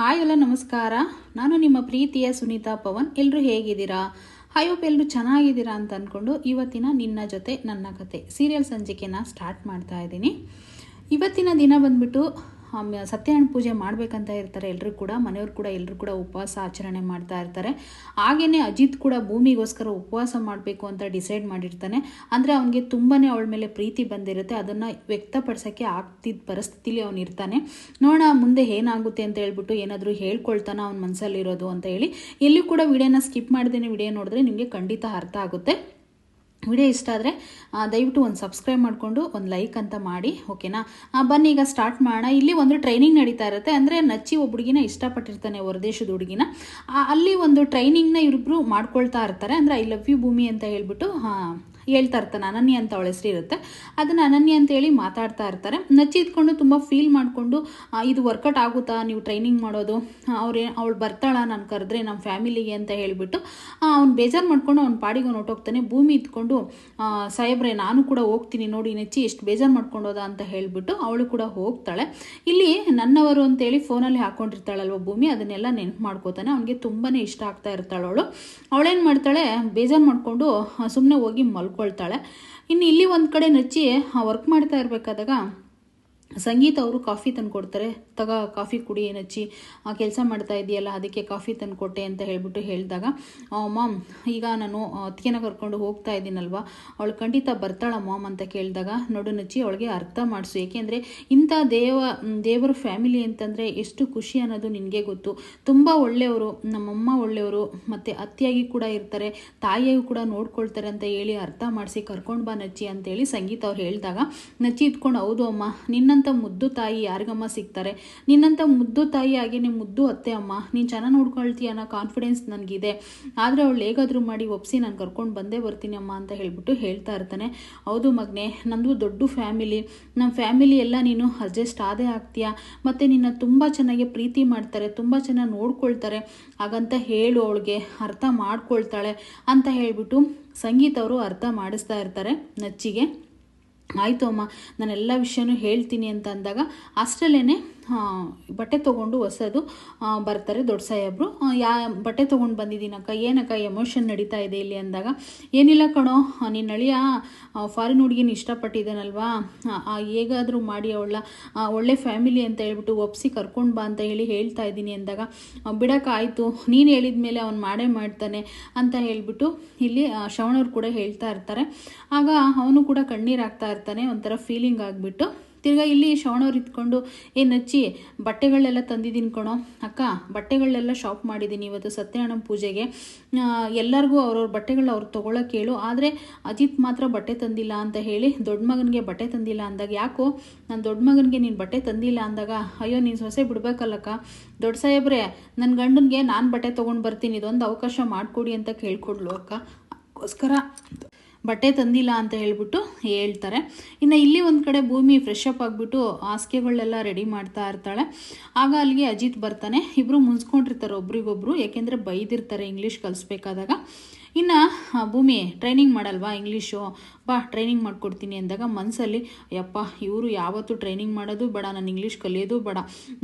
Hi ಎಲ್ಲ, ನಮಸ್ಕಾರ. ನಾನು ನಿಮ್ಮ ಪ್ರೀತಿಯ ಸುನೀತಾ ಪವನ್. ಎಲ್ಲರೂ ಹೇಗಿದ್ದೀರಾ? ಹೋಪ್ ಎಲ್ಲರೂ ಚೆನ್ನಾಗಿದ್ದೀರಾ ಅಂತ ಅಂದ್ಕೊಂಡು ಇವತ್ತಿನ ನಿನ್ನ ಜೊತೆ ನನ್ನ ಕತೆ ಸೀರಿಯಲ್ ಸಂಚಿಕೆನ ಸ್ಟಾರ್ಟ್ ಮಾಡ್ತಾ ಇದ್ದೀನಿ. ಇವತ್ತಿನ ದಿನ ಬಂದ್ಬಿಟ್ಟು ಸತ್ಯನಾರಾಯಣ ಪೂಜೆ ಮಾಡಬೇಕಂತ ಇರ್ತಾರೆ ಎಲ್ಲರೂ ಕೂಡ, ಮನೆಯವ್ರು ಕೂಡ ಎಲ್ಲರೂ ಕೂಡ ಉಪವಾಸ ಆಚರಣೆ ಮಾಡ್ತಾ ಇರ್ತಾರೆ. ಹಾಗೇನೆ ಅಜಿತ್ ಕೂಡ ಭೂಮಿಗೋಸ್ಕರ ಉಪವಾಸ ಮಾಡಬೇಕು ಅಂತ ಡಿಸೈಡ್ ಮಾಡಿರ್ತಾನೆ. ಅಂದರೆ ಅವನಿಗೆ ತುಂಬಾ ಅವಳ ಮೇಲೆ ಪ್ರೀತಿ ಬಂದಿರುತ್ತೆ, ಅದನ್ನು ವ್ಯಕ್ತಪಡಿಸೋಕ್ಕೆ ಆಗ್ತಿದ್ದ ಪರಿಸ್ಥಿತಿಲಿ ಅವನು ಇರ್ತಾನೆ. ನೋಡೋಣ, ಮುಂದೆ ಏನಾಗುತ್ತೆ ಅಂತ ಹೇಳ್ಬಿಟ್ಟು ಏನಾದರೂ ಹೇಳ್ಕೊಳ್ತಾನೆ ಅವ್ನ ಮನಸ್ಸಲ್ಲಿರೋದು ಅಂತ ಹೇಳಿ. ಎಲ್ಲಿ ಕೂಡ ವಿಡಿಯೋನ ಸ್ಕಿಪ್ ಮಾಡಿದ್ದೇನೆ ವಿಡಿಯೋ ನೋಡಿದ್ರೆ ನಿಮಗೆ ಖಂಡಿತ ಅರ್ಥ ಆಗುತ್ತೆ. ವಿಡಿಯೋ ಇಷ್ಟ ಆದರೆ ದಯವಿಟ್ಟು ಒಂದು ಸಬ್ಸ್ಕ್ರೈಬ್ ಮಾಡಿಕೊಂಡು, ಒಂದು ಲೈಕ್ ಅಂತ ಮಾಡಿ ಓಕೆನಾ ಬನ್ನಿ, ಈಗ ಸ್ಟಾರ್ಟ್ ಮಾಡೋಣ. ಇಲ್ಲಿ ಒಂದು ಟ್ರೈನಿಂಗ್ ನಡೀತಾ ಇರುತ್ತೆ. ಅಂದರೆ ನಚ್ಚಿ ಒಬ್ಬ ಹುಡುಗಿನ ಇಷ್ಟಪಟ್ಟಿರ್ತಾನೆ ಹೊರದೇಶದ ಹುಡುಗಿನ. ಅಲ್ಲಿ ಒಂದು ಟ್ರೈನಿಂಗ್ನ ಇವರಿಬ್ಬರು ಮಾಡ್ಕೊಳ್ತಾ ಇರ್ತಾರೆ. ಅಂದರೆ ಐ ಲವ್ ಯು ಭೂಮಿ ಅಂತ ಹೇಳ್ಬಿಟ್ಟು, ಹಾಂ ಹೇಳ್ತಾ ಇರ್ತಾನೆ. ಅನನ್ಯ ಅಂತ ಅವಳ ಹೆಸರು ಇರುತ್ತೆ. ಅದನ್ನು ಅನನ್ಯ ಅಂತ ಹೇಳಿ ಮಾತಾಡ್ತಾ ಇರ್ತಾರೆ. ನಚ್ಚಿ ಇದ್ಕೊಂಡು ತುಂಬ ಫೀಲ್ ಮಾಡಿಕೊಂಡು ಇದು ವರ್ಕೌಟ್ ಆಗುತ್ತಾ? ನೀವು ಟ್ರೈನಿಂಗ್ ಮಾಡೋದು? ಅವ್ರೇ, ಅವಳು ಬರ್ತಾಳ ನಾನು ಕರೆದ್ರೆ ನಮ್ಮ ಫ್ಯಾಮಿಲಿಗೆ ಅಂತ ಹೇಳಿಬಿಟ್ಟು ಅವ್ನು ಬೇಜಾರು ಮಾಡ್ಕೊಂಡು ಅವ್ನ ಪಾಡಿಗೆ ಹೊಟ್ಟೋಗ್ತಾನೆ ಭೂಮಿ ಇದ್ಕೊಂಡು ಸಾಹೇಬ್ರೆ, ನಾನು ಕೂಡ ಹೋಗ್ತೀನಿ ನೋಡಿ ನೆಚ್ಚಿ ಎಷ್ಟು ಬೇಜಾರು ಮಾಡ್ಕೊಂಡೋದ ಅಂತ ಹೇಳಿಬಿಟ್ಟು ಅವಳು ಕೂಡ ಹೋಗ್ತಾಳೆ. ಇಲ್ಲಿ ನನ್ನವರು ಅಂತೇಳಿ ಫೋನಲ್ಲಿ ಹಾಕೊಂಡಿರ್ತಾಳಲ್ವ ಭೂಮಿ, ಅದನ್ನೆಲ್ಲ ನೆನ್ಪು ಮಾಡ್ಕೋತಾನೆ. ಅವನಿಗೆ ತುಂಬಾ ಇಷ್ಟ ಆಗ್ತಾ ಇರ್ತಾಳೆ ಅವಳು. ಅವಳೇನು ಮಾಡ್ತಾಳೆ? ಬೇಜಾರು ಮಾಡಿಕೊಂಡು ಸುಮ್ಮನೆ ಹೋಗಿ ಮಲ್ಕೊಳ್ತಾಳೆ ಇನ್ನು ಇಲ್ಲಿ ಒಂದು ಕಡೆ ನಚ್ಚಿ ವರ್ಕ್ ಮಾಡ್ತಾ ಇರಬೇಕಾದಾಗ ಸಂಗೀತ ಅವರು ಕಾಫಿ ತಂದು ಕೊಡ್ತಾರೆ. ತಗ, ಕಾಫಿ ಕುಡಿ ನಚ್ಚಿ ಕೆಲಸ ಮಾಡ್ತಾ ಇದೆಯಲ್ಲ, ಅದಕ್ಕೆ ಕಾಫಿ ತಂದು ಕೊಟ್ಟೆ ಅಂತ ಹೇಳಿಬಿಟ್ಟು ಹೇಳಿದಾಗ ಮಾಮ್, ಈಗ ನಾನು ಅತ್ತಿಗೆನ ಕರ್ಕೊಂಡು ಹೋಗ್ತಾ ಇದ್ದೀನಲ್ವ ಅವಳು ಖಂಡಿತ ಬರ್ತಾಳ ಮಾಮ್ ಅಂತ ಕೇಳಿದಾಗ, ನೋಡು ನಚ್ಚಿ, ಅವಳಿಗೆ ಅರ್ಥ ಮಾಡಿಸು. ಏಕೆಂದರೆ ಇಂಥ ದೇವ, ದೇವರ ಫ್ಯಾಮಿಲಿ ಅಂತಂದರೆ ಎಷ್ಟು ಖುಷಿ ಅನ್ನೋದು ನಿನಗೆ ಗೊತ್ತು. ತುಂಬ ಒಳ್ಳೆಯವರು, ನಮ್ಮಮ್ಮ ಒಳ್ಳೆಯವರು, ಮತ್ತು ಅತ್ತಿಯಾಗಿ ಕೂಡ ಇರ್ತಾರೆ, ತಾಯಿಯಾಗಿ ಕೂಡ ನೋಡ್ಕೊಳ್ತಾರೆ ಅಂತ ಹೇಳಿ ಅರ್ಥ ಮಾಡಿಸಿ ಕರ್ಕೊಂಡು ಬಾ ನಚ್ಚಿ ಅಂತೇಳಿ ಸಂಗೀತ ಅವ್ರು ಹೇಳಿದಾಗ, ನಚ್ಚಿ ಇದ್ಕೊಂಡು, ಹೌದು ಅಮ್ಮ ನಿನ್ನಂಥ ಮುದ್ದು ತಾಯಿ ಯಾರಿಗಮ್ಮ ಸಿಗ್ತಾರೆ? ನಿನ್ನಂಥ ಮುದ್ದು ತಾಯಿ ನಿಮ್ಮ ಮುದ್ದು ಅತ್ತೆ ಅಮ್ಮ, ನೀನು ಚೆನ್ನಾಗಿ ನೋಡ್ಕೊಳ್ತೀಯ ಅನ್ನೋ ಕಾನ್ಫಿಡೆನ್ಸ್ ನನಗಿದೆ. ಆದರೆ ಅವಳು ಹೇಗಾದರೂ ಮಾಡಿ ಒಪ್ಸಿ ನಾನು ಕರ್ಕೊಂಡು ಬಂದೇ ಬರ್ತೀನಿ ಅಮ್ಮ ಅಂತ ಹೇಳಿಬಿಟ್ಟು ಹೇಳ್ತಾ ಇರ್ತಾನೆ. ಹೌದು ಮಗನೇ, ನಂದು ದೊಡ್ಡ ಫ್ಯಾಮಿಲಿ. ನಮ್ಮ ಫ್ಯಾಮಿಲಿ ಎಲ್ಲ ನೀನು ಅಡ್ಜಸ್ಟ್ ಆದೇ ಆಗ್ತೀಯಾ. ಮತ್ತು ನಿನ್ನ ತುಂಬ ಚೆನ್ನಾಗಿ ಪ್ರೀತಿ ಮಾಡ್ತಾರೆ, ತುಂಬ ಚೆನ್ನಾಗಿ ನೋಡ್ಕೊಳ್ತಾರೆ. ಹಾಗಂತ ಹೇಳು ಅವಳಿಗೆ, ಅರ್ಥ ಮಾಡ್ಕೊಳ್ತಾಳೆ ಅಂತ ಹೇಳಿಬಿಟ್ಟು ಸಂಗೀತ ಅವರು ಅರ್ಥ ಮಾಡಿಸ್ತಾ ಇರ್ತಾರೆ ನಚ್ಚಿಗೆ. ಆಯಿತು ಅಮ್ಮ ನಾನು ಎಲ್ಲ ವಿಷಯನೂ ಹೇಳ್ತೀನಿ ಅಂತ ಅಂದಾಗ ಅಷ್ಟರಲ್ಲೇ ಬಟ್ಟೆ ತೊಗೊಂಡು ಹೊಸದು ಬರ್ತಾರೆ ದೊಡ್ಡ ಸಾಹೇಬರು ಯಾ, ಬಟ್ಟೆ ತೊಗೊಂಡು ಬಂದಿದ್ದೀನಕ್ಕ, ಏನಕ್ಕ ಎಮೋಷನ್ ನಡೀತಾ ಇದೆ ಇಲ್ಲಿ ಅಂದಾಗ? ಏನಿಲ್ಲ ಕಣೋ ನಿನ್ನ ಅಳಿಯ ಫಾರಿನ್ ಹುಡುಗಿನ ಇಷ್ಟಪಟ್ಟಿದ್ದಾನಲ್ವಾ? ಹೇಗಾದರೂ ಮಾಡಿ ಅವಳ ಒಳ್ಳೆ ಫ್ಯಾಮಿಲಿ ಅಂತ ಹೇಳ್ಬಿಟ್ಟು ಒಪ್ಸಿ ಕರ್ಕೊಂಡು ಬಾ ಅಂತ ಹೇಳಿ ಹೇಳ್ತಾ ಇದ್ದೀನಿ ಅಂದಾಗ ಬಿಡೋಕ್ಕಾಯಿತು. ನೀನು ಹೇಳಿದ ಮೇಲೆ ಅವ್ನು ಮಾಡೇ ಮಾಡ್ತಾನೆ ಅಂತ ಹೇಳಿಬಿಟ್ಟು ಇಲ್ಲಿ ಶ್ರವಣವ್ರು ಕೂಡ ಹೇಳ್ತಾ ಇರ್ತಾರೆ. ಆಗ ಅವನು ಕೂಡ ಕಣ್ಣೀರು ಹಾಕ್ತಾ ಇರ್ತಾನೆ, ಒಂಥರ ಫೀಲಿಂಗ್ ಆಗಿಬಿಟ್ಟು. ತಿರ್ಗಾ ಇಲ್ಲಿ ಶ್ರವಣವ್ರು ಇದ್ಕೊಂಡು, ಏ ನಚ್ಚಿ, ಬಟ್ಟೆಗಳೆಲ್ಲ ತಂದಿದ್ದೀನಿ ಕಣೋ, ಅಕ್ಕ, ಬಟ್ಟೆಗಳೆಲ್ಲ ಶಾಪ್ ಮಾಡಿದ್ದೀನಿ ಇವತ್ತು ಸತ್ಯನಾರಾಯಣ ಪೂಜೆಗೆ. ಎಲ್ಲರಿಗೂ ಅವ್ರವ್ರ ಬಟ್ಟೆಗಳು ಅವ್ರು ತೊಗೊಳಕ್ಕೆ ಹೇಳು ಆದರೆ ಅಜಿತ್ ಮಾತ್ರ ಬಟ್ಟೆ ತಂದಿಲ್ಲ ಅಂತ ಹೇಳಿ, ದೊಡ್ಡ ಮಗನಿಗೆ ಬಟ್ಟೆ ತಂದಿಲ್ಲ ಅಂದಾಗ ಯಾಕೋ, ನಾನು ದೊಡ್ಡ ಮಗನಿಗೆ ನೀನು ಬಟ್ಟೆ ತಂದಿಲ್ಲ ಅಂದಾಗ, ಅಯ್ಯೋ ನೀನು ಸೊಸೆ ಬಿಡ್ಬೇಕಲ್ಲಕ್ಕ. ದೊಡ್ಡ ಸಾಹೇಬ್ರೆ ನನ್ನ ಗಂಡನಿಗೆ ನಾನು ಬಟ್ಟೆ ತೊಗೊಂಡು ಬರ್ತೀನಿ, ಇದೊಂದು ಅವಕಾಶ ಮಾಡಿಕೊಡಿ ಅಂತ ಕೇಳ್ಕೊಡ್ಲು ಅಕ್ಕ. ಅದಕ್ಕೋಸ್ಕರ ಬಟ್ಟೆ ತಂದಿಲ್ಲ ಅಂತ ಹೇಳ್ಬಿಟ್ಟು ಹೇಳ್ತಾರೆ. ಇನ್ನು ಇಲ್ಲಿ ಒಂದು ಕಡೆ ಭೂಮಿ ಫ್ರೆಶ್ ಅಪ್ ಆಗಿಬಿಟ್ಟು ಹಾಸಿಗೆಗಳನ್ನೆಲ್ಲ ರೆಡಿ ಮಾಡ್ತಾ ಇರ್ತಾಳೆ. ಆಗ ಅಲ್ಲಿಗೆ ಅಜಿತ್ ಬರ್ತಾನೆ. ಇಬ್ಬರು ಮುನ್ಸ್ಕೊಂಡಿರ್ತಾರೆ ಒಬ್ರಿಗೊಬ್ರು, ಯಾಕೆಂದರೆ ಬೈದಿರ್ತಾರೆ ಇಂಗ್ಲೀಷ್ ಕಲಿಸ್ಬೇಕಾದಾಗ. ಇನ್ನು ಭೂಮಿ ಟ್ರೈನಿಂಗ್ ಮಾಡಲ್ವಾ ಇಂಗ್ಲೀಷು ಬಾ ಟ್ರೈನಿಂಗ್ ಮಾಡಿಕೊಡ್ತೀನಿ ಅಂದಾಗ ಮನಸ್ಸಲ್ಲಿ ಯಪ್ಪ ಇವರು ಯಾವತ್ತೂ ಟ್ರೈನಿಂಗ್ ಮಾಡೋದು ಬೇಡ, ನಾನು ಇಂಗ್ಲೀಷ್ ಕಲಿಯೋದು ಬೇಡ.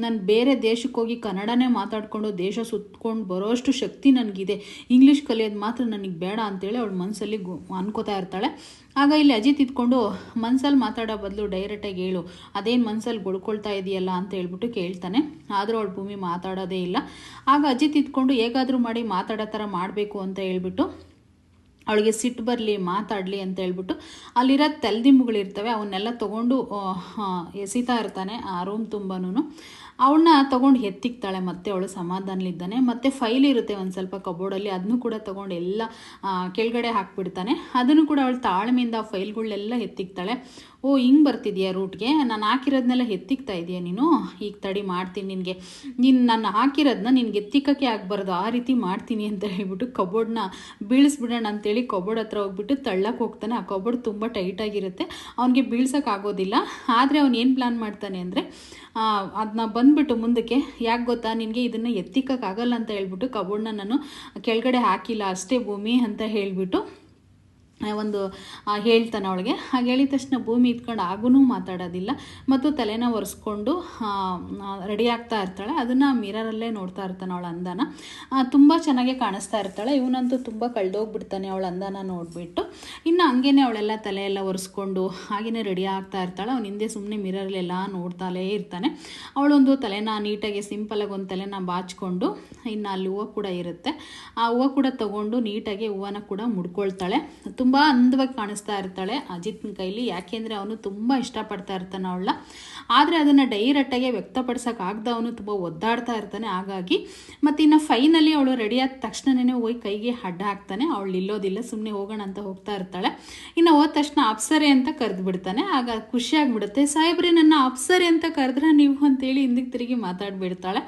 ನಾನು ಬೇರೆ ದೇಶಕ್ಕೆ ಹೋಗಿ ಕನ್ನಡನೇ ಮಾತಾಡಿಕೊಂಡು ದೇಶ ಸುತ್ಕೊಂಡು ಬರೋಷ್ಟು ಶಕ್ತಿ ನನಗಿದೆ. ಇಂಗ್ಲೀಷ್ ಕಲಿಯೋದು ಮಾತ್ರ ನನಗೆ ಬೇಡ ಅಂತೇಳಿ ಅವಳು ಮನಸ್ಸಲ್ಲಿ ಗು, ಅನ್ಕೋತಾ ಇರ್ತಾಳೆ. ಆಗ ಇಲ್ಲಿ ಅಜಿತ್ ಇದ್ಕೊಂಡು, ಮನ್ಸಲ್ಲಿ ಮಾತಾಡೋ ಬದಲು ಡೈರೆಕ್ಟಾಗಿ ಹೇಳು. ಅದೇನು ಮನ್ಸಲ್ಲಿ ಗೊಳ್ಕೊಳ್ತಾ ಇದೆಯಲ್ಲ ಅಂತ ಹೇಳ್ಬಿಟ್ಟು ಕೇಳ್ತಾನೆ. ಆದರೂ ಅವಳು ಭೂಮಿ ಮಾತಾಡೋದೇ ಇಲ್ಲ. ಆಗ ಅಜಿತ್ ಇದ್ಕೊಂಡು, ಹೇಗಾದರೂ ಮಾಡಿ ಮಾತಾಡೋ ಥರ ಮಾಡಬೇಕು ಅಂತ ಹೇಳ್ಬಿಟ್ಟು ಅವಳಿಗೆ ಸಿಟ್ಟು ಬರಲಿ, ಮಾತಾಡಲಿ ಅಂತ ಹೇಳ್ಬಿಟ್ಟು ಅಲ್ಲಿರೋ ತೆಲ್ದಿಂಬುಗಳಿರ್ತವೆ, ಅವನ್ನೆಲ್ಲ ತೊಗೊಂಡು ಎಸಿತಾ ಇರ್ತಾನೆ ಆ ರೂಮ್ ತುಂಬನೂ ಅವಳನ್ನ ತೊಗೊಂಡು ಎತ್ತಿಕ್ತಾಳೆ ಮತ್ತೆ ಅವಳು ಸಮಾಧಾನಲಿದ್ದಾನೆ ಮತ್ತು ಫೈಲ್ ಇರುತ್ತೆ ಒಂದು ಸ್ವಲ್ಪ ಕಬೋರ್ಡಲ್ಲಿ ಅದನ್ನು ಕೂಡ ತೊಗೊಂಡು ಎಲ್ಲ ಕೆಳಗಡೆ ಹಾಕ್ಬಿಡ್ತಾನೆ. ಅದನ್ನು ಕೂಡ ಅವಳು ತಾಳ್ಮೆಯಿಂದ ಫೈಲ್ಗಳನ್ನೆಲ್ಲ ಎತ್ತಿಕ್ತಾಳೆ. ಓ, ಹಿಂಗೆ ಬರ್ತಿದೆಯಾ ರೂಟ್ಗೆ? ನಾನು ಹಾಕಿರೋದನ್ನೆಲ್ಲ ಎತ್ತಿಕ್ತಾ ಇದೆಯಾ ನೀನು? ಈಗ ತಡಿ ಮಾಡ್ತೀನಿ ನಿನಗೆ. ನೀನು ನಾನು ಹಾಕಿರೋದನ್ನ ನಿನಗೆ ಎತ್ತಿಕ್ಕಕ್ಕೆ ಆಗಬಾರ್ದು. ಆ ರೀತಿ ಮಾಡ್ತೀನಿ ಅಂತ ಹೇಳ್ಬಿಟ್ಟು ಕಬೋರ್ಡ್ನ ಬೀಳಿಸ್ಬಿಡೋಣ ಅಂತೇಳಿ ಕಬೋರ್ಡ್ ಹತ್ರ ಹೋಗ್ಬಿಟ್ಟು ತಳ್ಳಕ್ಕೆ ಹೋಗ್ತಾನೆ. ಆ ಕಬೋರ್ಡ್ ತುಂಬ ಟೈಟಾಗಿರುತ್ತೆ ಅವನಿಗೆ ಬೀಳ್ಸೋಕ್ಕಾಗೋದಿಲ್ಲ ಆದರೆ ಅವನು ಏನು ಪ್ಲ್ಯಾನ್ ಮಾಡ್ತಾನೆ ಅಂದರೆ ಅದನ್ನ ಬಂದುಬಿಟ್ಟು ಮುಂದಕ್ಕೆ ಯಾಕೆ ಗೊತ್ತಾ? ನಿನಗೆ ಇದನ್ನು ಎತ್ತಿಕ್ಕಾಗಲ್ಲ ಅಂತ ಹೇಳ್ಬಿಟ್ಟು ಕಬೋರ್ಡ್ನ ನಾನು ಕೆಳಗಡೆ ಹಾಕಿಲ್ಲ. ಅಷ್ಟೇ ಭೂಮಿ ಅಂತ ಹೇಳಿಬಿಟ್ಟು ಒಂದು ಹೇಳ್ತಾನೆ ಅವಳಿಗೆ. ಹಾಗೆ ಹೇಳಿದ ತಕ್ಷಣ ಭೂಮಿ ಇದ್ಕೊಂಡು ಆಗೂ ಮಾತಾಡೋದಿಲ್ಲ. ಮತ್ತು ತಲೆನ ಒರೆಸ್ಕೊಂಡು ರೆಡಿ ಆಗ್ತಾ ಇರ್ತಾಳೆ. ಅದನ್ನು ಮಿರರಲ್ಲೇ ನೋಡ್ತಾ ಇರ್ತಾನೆ ಅವಳ ಅಂದಾನ. ತುಂಬ ಚೆನ್ನಾಗಿ ಕಾಣಿಸ್ತಾ ಇರ್ತಾಳೆ. ಇವನಂತೂ ತುಂಬ ಕಳೆದೋಗ್ಬಿಡ್ತಾನೆ ಅವಳ ಅಂದಾನ ನೋಡಿಬಿಟ್ಟು. ಇನ್ನು ಹಂಗೇನೆ ಅವಳೆಲ್ಲ ತಲೆ ಎಲ್ಲ ಒರೆಸ್ಕೊಂಡು ಹಾಗೇ ರೆಡಿ ಆಗ್ತಾ ಇರ್ತಾಳೆ. ಅವ್ನ ಹಿಂದೆ ಸುಮ್ಮನೆ ಮಿರರಲ್ಲೆಲ್ಲ ನೋಡ್ತಾಲೇ ಇರ್ತಾನೆ. ಅವಳೊಂದು ತಲೆನ ನೀಟಾಗಿ ಸಿಂಪಲಾಗಿ ಒಂದು ತಲೆನ ಬಾಚ್ಕೊಂಡು, ಇನ್ನು ಅಲ್ಲಿ ಹೂವು ಕೂಡ ಇರುತ್ತೆ. ಆ ಹೂವು ಕೂಡ ತೊಗೊಂಡು ನೀಟಾಗಿ ಹೂವನ ಕೂಡ ಮುಡ್ಕೊಳ್ತಾಳೆ. ತುಂಬ ಅಂದವಾಗಿ ಕಾಣಿಸ್ತಾ ಇರ್ತಾಳೆ ಅಜಿತ್ನ ಕೈಲಿ. ಯಾಕೆಂದರೆ ಅವನು ತುಂಬ ಇಷ್ಟಪಡ್ತಾ ಇರ್ತಾನೆ ಅವಳ ಆದರೆ ಅದನ್ನು ಡೈರೆಕ್ಟಾಗಿ ವ್ಯಕ್ತಪಡಿಸೋಕ್ಕಾಗ್ದ ಅವನು ತುಂಬ ಒದ್ದಾಡ್ತಾ ಇರ್ತಾನೆ. ಹಾಗಾಗಿ ಮತ್ತು ಇನ್ನು ಫೈನಲಿ ಅವಳು ರೆಡಿ ಆದ ತಕ್ಷಣನೇ ಹೋಗಿ ಕೈಗೆ ಅಡ್ಡ ಹಾಕ್ತಾನೆ. ಅವಳು ಇಲ್ಲೋದಿಲ್ಲ ಸುಮ್ಮನೆ ಹೋಗೋಣ ಅಂತ ಹೋಗ್ತಾ ಇರ್ತಾಳೆ. ಇನ್ನು ಹೋದ ತಕ್ಷಣ ಅಪ್ಸರೆ ಅಂತ ಕರೆದು ಬಿಡ್ತಾನೆ ಆಗ ಖುಷಿಯಾಗಿಬಿಡುತ್ತೆ, ಸಾಹೇಬ್ರೆ, ನನ್ನ ಅಪ್ಸರೆ ಅಂತ ಕರೆದ್ರೆ ನೀವು ಅಂತೇಳಿ ಹಿಂದಕ್ಕೆ ತಿರುಗಿ ಮಾತಾಡಿಬಿಡ್ತಾಳೆ.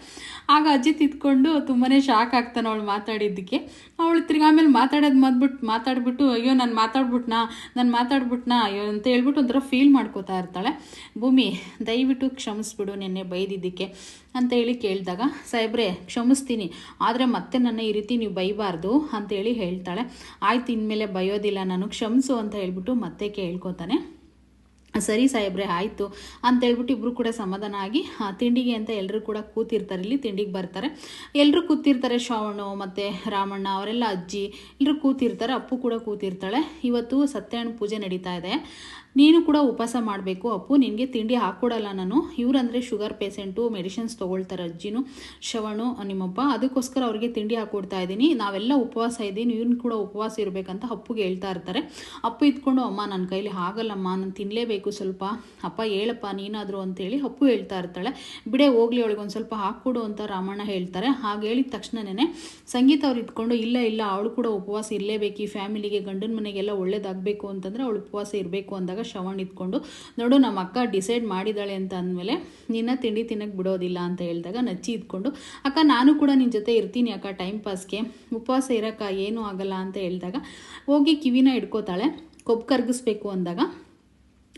ಆಗ ಅಜಿತ್ ಇದ್ಕೊಂಡು ತುಂಬಾ ಶಾಕ್ ಆಗ್ತಾನೆ ಅವಳು ಮಾತಾಡಿದ್ದಕ್ಕೆ. ಅವಳು ತಿರ್ಗಿ ಆಮೇಲೆ ಮಾತಾಡೋದು ಮದ್ಬಿಟ್ಟು ಮಾತಾಡಿಬಿಟ್ಟು, ಅಯ್ಯೋ ನಾನು ಮಾತಾಡ್ಬಿಟ್ನಾ, ನಾನು ಮಾತಾಡ್ಬಿಟ್ನಾ ಅಂತ ಹೇಳ್ಬಿಟ್ಟು ಒಂಥರ ಫೀಲ್ ಮಾಡ್ಕೋತಾ ಇರ್ತಾಳೆ. ಭೂಮಿ, ದಯವಿಟ್ಟು ಕ್ಷಮಿಸ್ಬಿಡು ನಿನ್ನೆ ಬೈದಿದ್ದಕ್ಕೆ ಅಂತ ಹೇಳಿ ಕೇಳಿದಾಗ, ಸಾಹೇಬ್ರೆ, ಕ್ಷಮಿಸ್ತೀನಿ, ಆದರೆ ಮತ್ತೆ ನನ್ನ ಈ ರೀತಿ ನೀವು ಬೈಬಾರ್ದು ಅಂತೇಳಿ ಹೇಳ್ತಾಳೆ. ಆಯ್ತು, ಇನ್ಮೇಲೆ ಬೈಯೋದಿಲ್ಲ, ನಾನು ಕ್ಷಮಿಸು ಅಂತ ಹೇಳ್ಬಿಟ್ಟು ಮತ್ತೆ ಕೇಳ್ಕೊತಾನೆ. ಸರಿ ಸಾಹೇಬ್ರೆ, ಆಯಿತು. ಅಂತೇಳ್ಬಿಟ್ಟು ಇಬ್ಬರು ಕೂಡ ಸಮಾಧಾನ ಆಗಿ ತಿಂಡಿಗೆ ಅಂತ ಎಲ್ಲರೂ ಕೂಡ ಕೂತಿರ್ತಾರೆ. ಇಲ್ಲಿ ತಿಂಡಿಗೆ ಬರ್ತಾರೆ. ಎಲ್ಲರೂ ಕೂತಿರ್ತಾರೆ, ಶ್ರಾವಣ ಮತ್ತು ರಾಮಣ್ಣ, ಅವರೆಲ್ಲ ಅಜ್ಜಿ ಎಲ್ಲರೂ ಕೂತಿರ್ತಾರೆ, ಅಪ್ಪು ಕೂಡ ಕೂತಿರ್ತಾಳೆ. ಇವತ್ತು ಸತ್ಯನಾರಾಯಣ ಪೂಜೆ ನಡೀತಾ ಇದೆ. ನೀನು ಕೂಡ ಉಪವಾಸ ಮಾಡಬೇಕು, ಅಪ್ಪು. ನಿನಗೆ ತಿಂಡಿ ಹಾಕ್ಕೊಡಲ್ಲ ನಾನು. ಇವರಂದರೆ ಶುಗರ್ ಪೇಷೆಂಟು ಮೆಡಿಸಿನ್ಸ್ ತೊಗೊಳ್ತಾರೆ ಅಜ್ಜಿನೂ, ಶ್ರವಣು, ನಿಮ್ಮಪ್ಪ. ಅದಕ್ಕೋಸ್ಕರ ಅವ್ರಿಗೆ ತಿಂಡಿ ಹಾಕ್ಕೊಡ್ತಾ ಇದ್ದೀನಿ. ನಾವೆಲ್ಲ ಉಪವಾಸ ಇದ್ದೀನಿ ಇವ್ನು ಕೂಡ ಉಪವಾಸ ಇರಬೇಕಂತ ಅಪ್ಪುಗೆ ಹೇಳ್ತಾ ಇರ್ತಾರೆ. ಅಪ್ಪು ಇದ್ಕೊಂಡು, ಅಮ್ಮ ನನ್ನ ಕೈಲಿ ಆಗಲ್ಲಮ್ಮ ನಾನು ತಿನ್ನಲೇಬೇಕು ಸ್ವಲ್ಪ. ಅಪ್ಪ, ಹೇಳಪ್ಪ, ನೀನಾದರೂ ಅಂತೇಳಿ ಅಪ್ಪು ಹೇಳ್ತಾ ಇರ್ತಾಳೆ. ಬಿಡೇ, ಹೋಗ್ಲಿ, ಅವಳಿಗೆ ಒಂದು ಸ್ವಲ್ಪ ಹಾಕ್ಕೊಡು ಅಂತ ರಾಮಣ್ಣ ಹೇಳ್ತಾರೆ. ಹಾಗೆ ಹೇಳಿದ ತಕ್ಷಣನೇ ಸಂಗೀತ ಅವ್ರು ಇದ್ಕೊಂಡು, ಇಲ್ಲ ಇಲ್ಲ, ಅವಳು ಕೂಡ ಉಪವಾಸ ಇರಲೇಬೇಕು. ಈ ಫ್ಯಾಮಿಲಿಗೆ ಗಂಡನ ಮನೆಗೆಲ್ಲ ಒಳ್ಳೇದಾಗಬೇಕು. ಅಂತಂದರೆ ಅವಳು ಉಪವಾಸ ಇರಬೇಕು ಅಂದಾಗ ಶ್ರವಣ್ ಇದ್ಕೊಂಡು ನೋಡು ನಮ್ಮ ಅಕ್ಕ ಡಿಸೈಡ್ ಮಾಡಿದ್ದಾಳೆ ಅಂತ ಅಂದಮೇಲೆ, ನಿನ್ನ ತಿಂಡಿ ತಿನ್ನಕ್ಕೆ ಬಿಡೋದಿಲ್ಲ ಅಂತ ಹೇಳಿದಾಗ ನಚ್ಚಿ ಇದ್ಕೊಂಡು, ಅಕ್ಕ, ನಾನು ಕೂಡ ನಿನ್ನ ಜೊತೆ ಇರ್ತೀನಿ ಅಕ್ಕ ಟೈಮ್ ಪಾಸ್ಗೆ ಉಪವಾಸ ಇರೋಕ್ಕ, ಏನೂ ಆಗಲ್ಲ ಅಂತ ಹೇಳಿದಾಗ, ಹೋಗಿ ಕಿವಿನ ಇಟ್ಕೋತಾಳೆ ಕೊಬ್ಬು ಕರಗಿಸ್ಬೇಕು ಅಂದಾಗ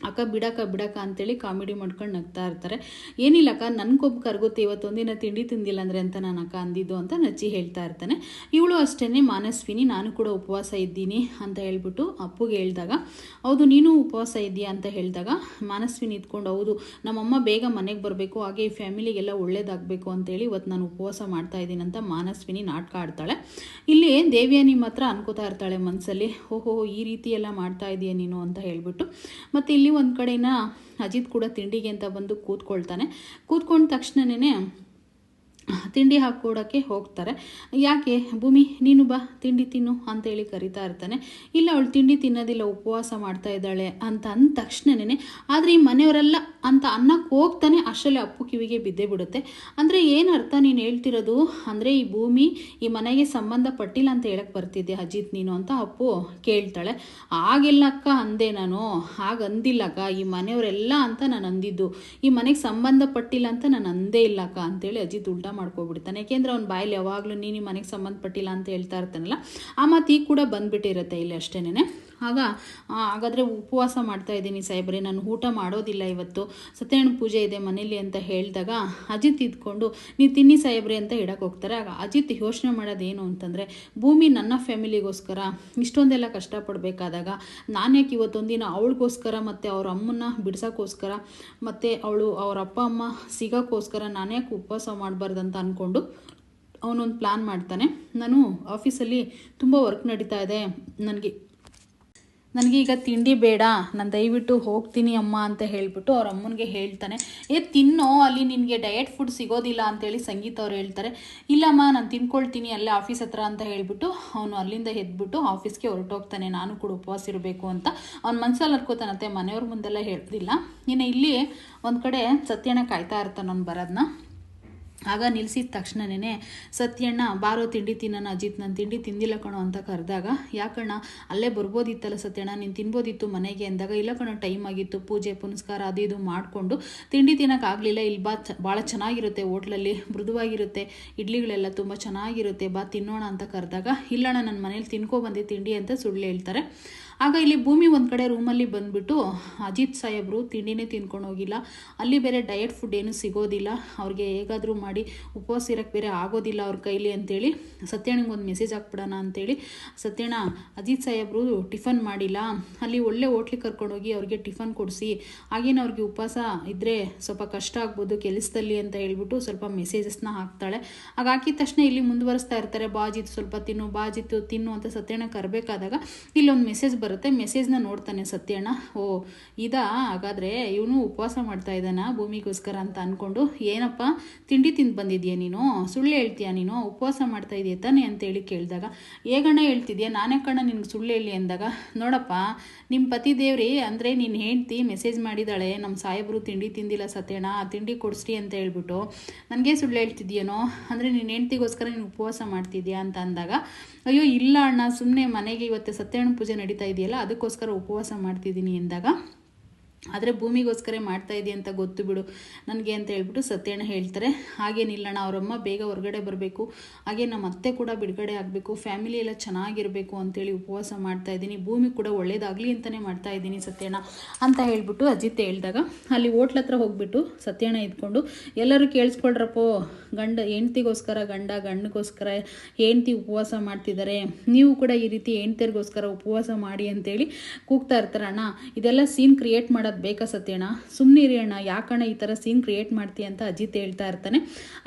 ಅಕ್ಕ ಬಿಡಕ್ಕ ಬಿಡಕ್ಕ ಅಂತೇಳಿ ಕಾಮಿಡಿ ಮಾಡ್ಕೊಂಡು ನಗ್ತಾ ಇರ್ತಾರೆ. ಏನಿಲ್ಲ ಅಕ್ಕ ನನ್ನ ಕೊಬ್ಬು ಕರಗುತ್ತೆ ಇವತ್ತೊಂದಿನ ತಿಂಡಿ ತಿಂದಿಲ್ಲ ಅಂದರೆ ಅಂತ ನಾನು ಅಕ್ಕ ಅಂದಿದ್ದು ಅಂತ ನಚ್ಚಿ ಹೇಳ್ತಾ ಇರ್ತಾನೆ. ಇವಳು ಅಷ್ಟೇ ಮಾನಸ್ವಿನಿ, ನಾನು ಕೂಡ ಉಪವಾಸ ಇದ್ದೀನಿ ಅಂತ ಹೇಳ್ಬಿಟ್ಟು ಅಪ್ಪುಗೆ ಹೇಳಿದಾಗ, ಹೌದು, ನೀನು ಉಪವಾಸ ಇದ್ದೀಯಾ? ಅಂತ ಹೇಳಿದಾಗ, ಮಾನಸ್ವಿನಿ ಇದ್ಕೊಂಡು, ಹೌದು, ನಮ್ಮಮ್ಮ ಬೇಗ ಮನೆಗೆ ಬರಬೇಕು, ಹಾಗೆ ಈ ಫ್ಯಾಮಿಲಿಗೆಲ್ಲ ಒಳ್ಳೇದಾಗಬೇಕು ಅಂತೇಳಿ ಇವತ್ತು ನಾನು ಉಪವಾಸ ಮಾಡ್ತಾ ಇದ್ದೀನಿ ಅಂತ ಮಾನಸ್ವಿನಿ ನಾಟಕ ಆಡ್ತಾಳೆ. ಇಲ್ಲಿ ದೇವಿಯ ನಿಮ್ಮ ಹತ್ರ ಅನ್ಕೋತಾ ಇರ್ತಾಳೆ ಮನಸ್ಸಲ್ಲಿ ಓಹೋ, ಈ ರೀತಿ ಎಲ್ಲ ಮಾಡ್ತಾ ಇದೀಯ ನೀನು? ಅಂತ ಹೇಳ್ಬಿಟ್ಟು, ಮತ್ತು ಇಲ್ಲಿ ಒಂದು ಕಡೆನ ಅಜಿತ್ ಕೂಡ ತಿಂಡಿಗೆ ಅಂತ ಬಂದು ಕೂತ್ಕೊಳ್ತಾನೆ. ಕೂತ್ಕೊಂಡ ತಕ್ಷಣನೇ ತಿಂಡಿ ಹಾಕ್ಕೊಡೋಕ್ಕೆ ಹೋಗ್ತಾರೆ. ಯಾಕೆ? ಭೂಮಿ, ನೀನು ಬಾ, ತಿಂಡಿ ತಿನ್ನು ಅಂತೇಳಿ ಕರಿತಾ ಇರ್ತಾನೆ. ಇಲ್ಲ, ಅವಳು ತಿಂಡಿ ತಿನ್ನೋದಿಲ್ಲ, ಉಪವಾಸ ಮಾಡ್ತಾ ಇದ್ದಾಳೆ ಅಂತ ಅಂದ ತಕ್ಷಣನೇ, ಆದರೆ ಈ ಮನೆಯವರೆಲ್ಲ ಅಂತ ಅನ್ನಕ್ಕೆ ಹೋಗ್ತಾನೆ, ಅಷ್ಟರಲ್ಲಿ ಅಪ್ಪು ಕಿವಿಗೆ ಬಿದ್ದೇ ಬಿಡುತ್ತೆ. ಅಂದರೆ ಏನು ಅರ್ಥ ನೀನು ಹೇಳ್ತಿರೋದು? ಅಂದರೆ ಈ ಭೂಮಿ ಈ ಮನೆಗೆ ಸಂಬಂಧಪಟ್ಟಿಲ್ಲ ಅಂತ ಹೇಳಕ್ಕೆ ಬರ್ತಿದ್ದೆ ಅಜಿತ್ ನೀನು ಅಂತ ಅಪ್ಪು ಕೇಳ್ತಾಳೆ. ಆಗಿಲ್ಲ ಅಕ್ಕ, ಅಂದೆ ನಾನು. ಹಾಗೆ ಅಂದಿಲ್ಲಕ್ಕ ಈ ಮನೆಯವರೆಲ್ಲ ಅಂತ ನಾನು ಅಂದಿದ್ದು. ಈ ಮನೆಗೆ ಸಂಬಂಧಪಟ್ಟಿಲ್ಲ ಅಂತ ನಾನು ಅಂದೇ ಇಲ್ಲ ಅಕ್ಕ ಅಂತೇಳಿ ಅಜಿತ್ ಉಲ್ಟಾ ಮಾಡ್ಕೊಬಿಡ್ತಾನೆ. ಯಾಕೆಂದ್ರೆ ಅವ್ನ ಬಾಯಲ್ಲಿ ಯಾವಾಗಲೂ ನೀನು ಮನೆಗೆ ಸಂಬಂಧಪಟ್ಟಿಲ್ಲ ಅಂತ ಹೇಳ್ತಾ ಇರ್ತಾನಲ್ಲ, ಆ ಮಾತು ಈಗ ಕೂಡ ಬಂದ್ಬಿಟ್ಟಿರುತ್ತೆ ಇಲ್ಲಿ ಅಷ್ಟೇನೆ ಆಗ ಹಾಗಾದರೆ ಉಪವಾಸ ಮಾಡ್ತಾ ಇದ್ದೀನಿ ಸಾಹೇಬ್ರೆ, ನಾನು ಊಟ ಮಾಡೋದಿಲ್ಲ ಇವತ್ತು. ಸತ್ಯನಾರಾಯಣ ಪೂಜೆ ಇದೆ ಮನೇಲಿ ಅಂತ ಹೇಳಿದಾಗ ಅಜಿತ್ ಇದ್ಕೊಂಡು, ನೀವು ತಿನ್ನಿ ಸಾಹೇಬ್ರೆ ಅಂತ ಹೇಳಕ್ಕೆ ಹೋಗ್ತಾರೆ. ಆಗ ಅಜಿತ್ ಯೋಚನೆ ಮಾಡೋದೇನು ಅಂತಂದರೆ, ಭೂಮಿ ನನ್ನ ಫ್ಯಾಮಿಲಿಗೋಸ್ಕರ, ಇಷ್ಟೊಂದೆಲ್ಲ ಕಷ್ಟಪಡಬೇಕಾದಾಗ, ನಾನು ಯಾಕೆ ಇವತ್ತೊಂದಿನ ಅವಳಿಗೋಸ್ಕರ ಮತ್ತು ಅವ್ರ ಅಮ್ಮನ್ನ ಬಿಡ್ಸೋಕ್ಕೋಸ್ಕರ, ಮತ್ತು ಅವಳು ಅವ್ರ ಅಪ್ಪ, ಅಮ್ಮ ಸಿಗೋಕ್ಕೋಸ್ಕರ ನಾನು ಯಾಕೆ ಉಪವಾಸ ಮಾಡಬಾರ್ದು ಅಂತ ಅಂದ್ಕೊಂಡು ಅವನೊಂದು ಪ್ಲ್ಯಾನ್ ಮಾಡ್ತಾನೆ. ನಾನು ಆಫೀಸಲ್ಲಿ ತುಂಬ ವರ್ಕ್ ನಡೀತಾ ಇದೆ. ನನಗೆ ನನಗೆ ಈಗ ತಿಂಡಿ ಬೇಡ, ನಾನು ದಯವಿಟ್ಟು ಹೋಗ್ತೀನಿ ಅಮ್ಮ ಅಂತ ಹೇಳಿಬಿಟ್ಟು ಅವ್ರ ಅಮ್ಮನಿಗೆ ಹೇಳ್ತಾನೆ. ಏ, ತಿನ್ನೋ, ಅಲ್ಲಿ ನಿನಗೆ ಡಯಟ್ ಫುಡ್ ಸಿಗೋದಿಲ್ಲ ಅಂತೇಳಿ ಸಂಗೀತ ಅವ್ರು ಹೇಳ್ತಾರೆ. ಇಲ್ಲಮ್ಮ, ನಾನು ತಿನ್ಕೊಳ್ತೀನಿ, ಅಲ್ಲೇ ಆಫೀಸ್ ಹತ್ರ ಅಂತ ಹೇಳಿಬಿಟ್ಟು ಅವನು ಅಲ್ಲಿಂದ ಎದ್ಬಿಟ್ಟು ಆಫೀಸ್ಗೆ ಹೊರಟೋಗ್ತಾನೆ. ನಾನು ಕೂಡ ಉಪವಾಸ ಇರಬೇಕು ಅಂತ. ಅವ್ನ ಮನಸ್ಸಲ್ಲಿ ಅನ್ಕೋತಾನಂತೆ ಮನೆಯವ್ರ ಮುಂದೆಲ್ಲ ಹೇಳೋದಿಲ್ಲ. ಇನ್ನು ಇಲ್ಲಿ ಒಂದು ಕಡೆ ಸತ್ಯಣ್ಣ ಕಾಯ್ತಾ ಇರ್ತಾನೆ ಅವ್ನು ಬರೋದನ್ನ ಆಗ ನಿಲ್ಲಿಸಿದ ತಕ್ಷಣನೇ ಸತ್ಯಣ್ಣ, ಬಾರೋ ತಿಂಡಿ ತಿನ್ನೋಣ, ಅಜಿತ್, ನಾನು ತಿಂಡಿ ತಿಂದಿಲ್ಲ ಕಣೋ ಅಂತ ಕರೆದಾಗ, ಯಾಕಣ್ಣ, ಅಲ್ಲೇ ಬರ್ಬೋದಿತ್ತಲ್ಲ ಸತ್ಯಣ್ಣ, ನೀನು ತಿನ್ಬೋದಿತ್ತು ಮನೆಗೆ ಅಂದಾಗ, ಇಲ್ಲ ಕಣೋ, ಟೈಮ್ ಆಗಿತ್ತು, ಪೂಜೆ, ಪುನಸ್ಕಾರ, ಅದು ಇದು ಮಾಡಿಕೊಂಡು ತಿಂಡಿ ತಿನ್ನೋಕ್ಕಾಗಲಿಲ್ಲ ಇಲ್ಲಿ ಬಾ, ಚ ಭಾಳ ಚೆನ್ನಾಗಿರುತ್ತೆ, ಹೋಟ್ಲಲ್ಲಿ ಮೃದುವಾಗಿರುತ್ತೆ, ಇಡ್ಲಿಗಳೆಲ್ಲ ತುಂಬ ಚೆನ್ನಾಗಿರುತ್ತೆ, ಬಾ, ತಿನ್ನೋಣ ಅಂತ ಕರೆದಾಗ, ಇಲ್ಲಣ್ಣ ನನ್ನ ಮನೇಲಿ ತಿನ್ಕೊ ಬಂದೆ, ತಿಂಡಿ ಅಂತ ಸುಳ್ಳು ಹೇಳ್ತಾರೆ. ಆಗ ಇಲ್ಲಿ ಭೂಮಿ ಒಂದು ಕಡೆ ರೂಮಲ್ಲಿ ಬಂದುಬಿಟ್ಟು ಅಜಿತ್ ಸಾಹೇಬರು ತಿಂಡಿನೇ ತಿನ್ಕೊಂಡು ಹೋಗಿಲ್ಲ. ಅಲ್ಲಿ ಬೇರೆ ಡಯಟ್ ಫುಡ್ ಏನು ಸಿಗೋದಿಲ್ಲ. ಅವ್ರಿಗೆ ಹೇಗಾದರೂ ಮಾಡಿ ಉಪವಾಸ ಇರೋಕ್ಕೆ ಬೇರೆ ಆಗೋದಿಲ್ಲ ಅವ್ರ ಕೈಲಿ ಅಂತೇಳಿ ಸತ್ಯಣ್ಣಗೆ ಒಂದು ಮೆಸೇಜ್ ಹಾಕ್ಬಿಡೋಣ ಅಂತೇಳಿ ಸತ್ಯಣ್ಣ, ಅಜಿತ್ ಸಾಹೇಬರು ಟಿಫನ್ ಮಾಡಿಲ್ಲ. ಅಲ್ಲಿ ಒಳ್ಳೆ ಹೋಟ್ಲಿಗೆ ಕರ್ಕೊಂಡೋಗಿ ಅವ್ರಿಗೆ ಟಿಫನ್ ಕೊಡಿಸಿ. ಹಾಗೇನು ಅವ್ರಿಗೆ ಉಪವಾಸ ಇದ್ದರೆ ಸ್ವಲ್ಪ ಕಷ್ಟ ಆಗ್ಬೋದು ಕೆಲಸದಲ್ಲಿ ಅಂತ ಹೇಳ್ಬಿಟ್ಟು ಸ್ವಲ್ಪ ಮೆಸೇಜಸ್ನ ಹಾಕ್ತಾಳೆ. ಆಗ ಹಾಕಿದ ತಕ್ಷಣ ಇಲ್ಲಿ ಮುಂದುವರಿಸ್ತಾ ಇರ್ತಾರೆ. ಬಾಜಿತ್ ಸ್ವಲ್ಪ ತಿನ್ನು ಬಾಜಿತ್ತು ತಿನ್ನು ಅಂತ ಸತ್ಯಣ್ಣ ಕರಬೇಕಾದಾಗ ಇಲ್ಲೊಂದು ಮೆಸೇಜ್ ಬರುತ್ತೆ ಮೆಸೇಜ್ನ ನೋಡ್ತಾನೆ ಸತ್ಯಣ್ಣ. ಓ, ಇದಾ? ಹಾಗಾದರೆ ಇವನು ಉಪವಾಸ ಮಾಡ್ತಾ ಇದ್ದಾನ ಭೂಮಿಗೋಸ್ಕರ ಅಂತ ಅಂದ್ಕೊಂಡು ಏನಪ್ಪ, ತಿಂಡಿ ತಿಂದು ಬಂದಿದ್ಯಾ ನೀನು? ಸುಳ್ಳು ಹೇಳ್ತೀಯಾ ನೀನು? ಉಪವಾಸ ಮಾಡ್ತಾ ಇದೆಯಾ ತಾನೆ ಅಂತೇಳಿ ಕೇಳಿದಾಗ. ಹೇಗಣ್ಣ ಹೇಳ್ತಿದ್ಯಾ? ನಾನೇ ಕಣ್ಣ ನಿನ್ಗೆ ಸುಳ್ಳು ಹೇಳಿ ಅಂದಾಗ. ನೋಡಪ್ಪ ನಿಮ್ಮ ಪತಿ ದೇವ್ರಿ ಅಂದರೆ ನೀನು ಹೇಳ್ತಿ ಮೆಸೇಜ್ ಮಾಡಿದಾಳೆ ನಮ್ಮ ಸಾಹೇಬರು ತಿಂಡಿ ತಿಂದಿಲ್ಲ ಸತ್ಯಣ್ಣ, ಆ ತಿಂಡಿ ಕೊಡಿಸ್ರಿ ಅಂತ ಹೇಳ್ಬಿಟ್ಟು. ನನಗೆ ಸುಳ್ಳು ಹೇಳ್ತಿದ್ಯೇನೋ? ಅಂದರೆ ನಿನ್ನ ಹೆಂಡ್ತಿಗೋಸ್ಕರ ನೀನು ಉಪವಾಸ ಮಾಡ್ತಿದ್ಯಾ ಅಂತ ಅಂದಾಗ. ಅಯ್ಯೋ, ಇಲ್ಲ ಅಣ್ಣ ಸುಮ್ಮನೆ ಮನೆಗೆ ಇವತ್ತು ಸತ್ಯಣ್ಣ ಪೂಜೆ ನಡೀತಾ ಇದೆಯಲ್ಲ ಅದಕ್ಕೋಸ್ಕರ ಉಪವಾಸ ಮಾಡ್ತಿದ್ದೀನಿ ಎಂದಾಗ ಆದರೆ ಭೂಮಿಗೋಸ್ಕರ ಮಾಡ್ತಾ ಇದೆಯಾ ಅಂತ ಗೊತ್ತು ಬಿಡು. ನನಗೆ ಅಂತ ಹೇಳ್ಬಿಟ್ಟು ಸತ್ಯಣ್ಣ ಹೇಳ್ತಾರೆ. ಹಾಗೇನಿಲ್ಲಣ್ಣ ಅವರಮ್ಮ ಬೇಗ ಹೊರಗಡೆ ಬರಬೇಕು. ಹಾಗೆ ನಮ್ಮ ಅತ್ತೆ ಕೂಡ ಬಿಡುಗಡೆ ಆಗಬೇಕು. ಫ್ಯಾಮಿಲಿ ಎಲ್ಲ ಚೆನ್ನಾಗಿರಬೇಕು ಅಂತೇಳಿ ಉಪವಾಸ ಮಾಡ್ತಾ ಇದ್ದೀನಿ. ಭೂಮಿ ಕೂಡ ಒಳ್ಳೇದಾಗಲಿ ಅಂತಲೇ ಮಾಡ್ತಾ ಇದ್ದೀನಿ ಸತ್ಯಣ್ಣ ಅಂತ ಹೇಳ್ಬಿಟ್ಟು ಅಜಿತ್ ಹೇಳಿದಾಗ, ಅಲ್ಲಿ ಹೋಟ್ಲ ಹತ್ರ ಹೋಗ್ಬಿಟ್ಟು ಸತ್ಯಣ್ಣ ಇದ್ಕೊಂಡು, ಎಲ್ಲರೂ ಕೇಳಿಸ್ಕೊಳ್ರಪ್ಪೋ, ಗಂಡ, ಹೆಂಡ್ತಿಗೋಸ್ಕರ ಗಂಡ, ಗಂಡಗೋಸ್ಕರ ಹೆಂಡ್ತಿ ಉಪವಾಸ ಮಾಡ್ತಿದ್ದಾರೆ. ನೀವು ಕೂಡ ಈ ರೀತಿ ಹೆಂಡ್ತಿಯರಿಗೋಸ್ಕರ ಉಪವಾಸ ಮಾಡಿ ಅಂತೇಳಿ ಕೂಗ್ತಾ ಇರ್ತಾರಣ್ಣ. ಇದೆಲ್ಲ ಸೀನ್ ಕ್ರಿಯೇಟ್ ಮಾಡೋದು ಬೇಕಾ ಸತ್ಯಣ್ಣ ಸುಮ್ಮನೆ ಇರಿ ಅಣ್ಣ, ಯಾಕಣ್ಣ ಈ ಥರ ಸೀನ್ ಕ್ರಿಯೇಟ್ ಮಾಡ್ತೀಯ ಅಂತ ಅಜಿತ್ ಹೇಳ್ತಾ ಇರ್ತಾನೆ.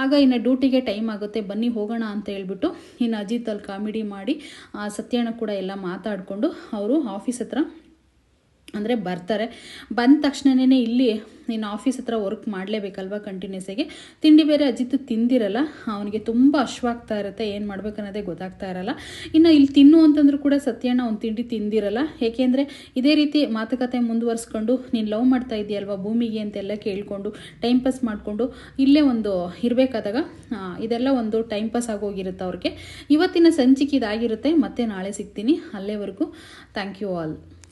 ಆಗ ಇನ್ನು ಡ್ಯೂಟಿಗೆ ಟೈಮ್ ಆಗುತ್ತೆ, ಬನ್ನಿ ಹೋಗೋಣ ಅಂತ ಹೇಳ್ಬಿಟ್ಟು ಇನ್ನು ಅಜಿತ್ ಅಲ್ಲಿ ಕಾಮಿಡಿ ಮಾಡಿ ಸತ್ಯಣ್ಣ ಕೂಡ ಎಲ್ಲ ಮಾತಾಡಿಕೊಂಡು ಅವರು ಆಫೀಸ್ ಹತ್ರ ಅಂದರೆ ಬರ್ತಾರೆ. ಬಂದ ತಕ್ಷಣನೇ ಇಲ್ಲಿ ನೀನು ಆಫೀಸ್ ಹತ್ರ ವರ್ಕ್ ಮಾಡಲೇಬೇಕಲ್ವ ಕಂಟಿನ್ಯೂಸ್ ಆಗಿ? ತಿಂಡಿ ಬೇರೆ ಅಜಿತ್ತು ತಿಂದಿರಲ್ಲ, ಅವನಿಗೆ ತುಂಬ ಅಶ್ವಾಗ್ತಾ ಇರುತ್ತೆ, ಏನು ಮಾಡ್ಬೇಕನ್ನೋದೇ ಗೊತ್ತಾಗ್ತಾ ಇರಲ್ಲ. ಇನ್ನು ಇಲ್ಲಿ ತಿನ್ನು ಅಂತಂದ್ರೂ ಕೂಡ ಸತ್ಯಣ್ಣ ಅವ್ನು ತಿಂಡಿ ತಿಂದಿರಲ್ಲ. ಏಕೆಂದರೆ ಇದೇ ರೀತಿ ಮಾತುಕತೆ ಮುಂದುವರಿಸ್ಕೊಂಡು ನೀನು ಲವ್ ಮಾಡ್ತಾ ಇದೆಯಲ್ವಾ ಭೂಮಿಗೆ ಅಂತೆಲ್ಲ ಕೇಳಿಕೊಂಡು ಟೈಮ್ ಪಾಸ್ ಮಾಡಿಕೊಂಡು, ಇಲ್ಲೇ ಒಂದು ಇರಬೇಕಾದಾಗ ಇದೆಲ್ಲ ಒಂದು ಟೈಮ್ ಪಾಸ್ ಆಗೋಗಿರುತ್ತೆ ಅವ್ರಿಗೆ. ಇವತ್ತಿನ ಸಂಚಿಕೆ ಇದಾಗಿರುತ್ತೆ, ಮತ್ತೆ ನಾಳೆ ಸಿಗ್ತೀನಿ. ಅಲ್ಲೇವರೆಗೂ ಥ್ಯಾಂಕ್ ಯು ಆಲ್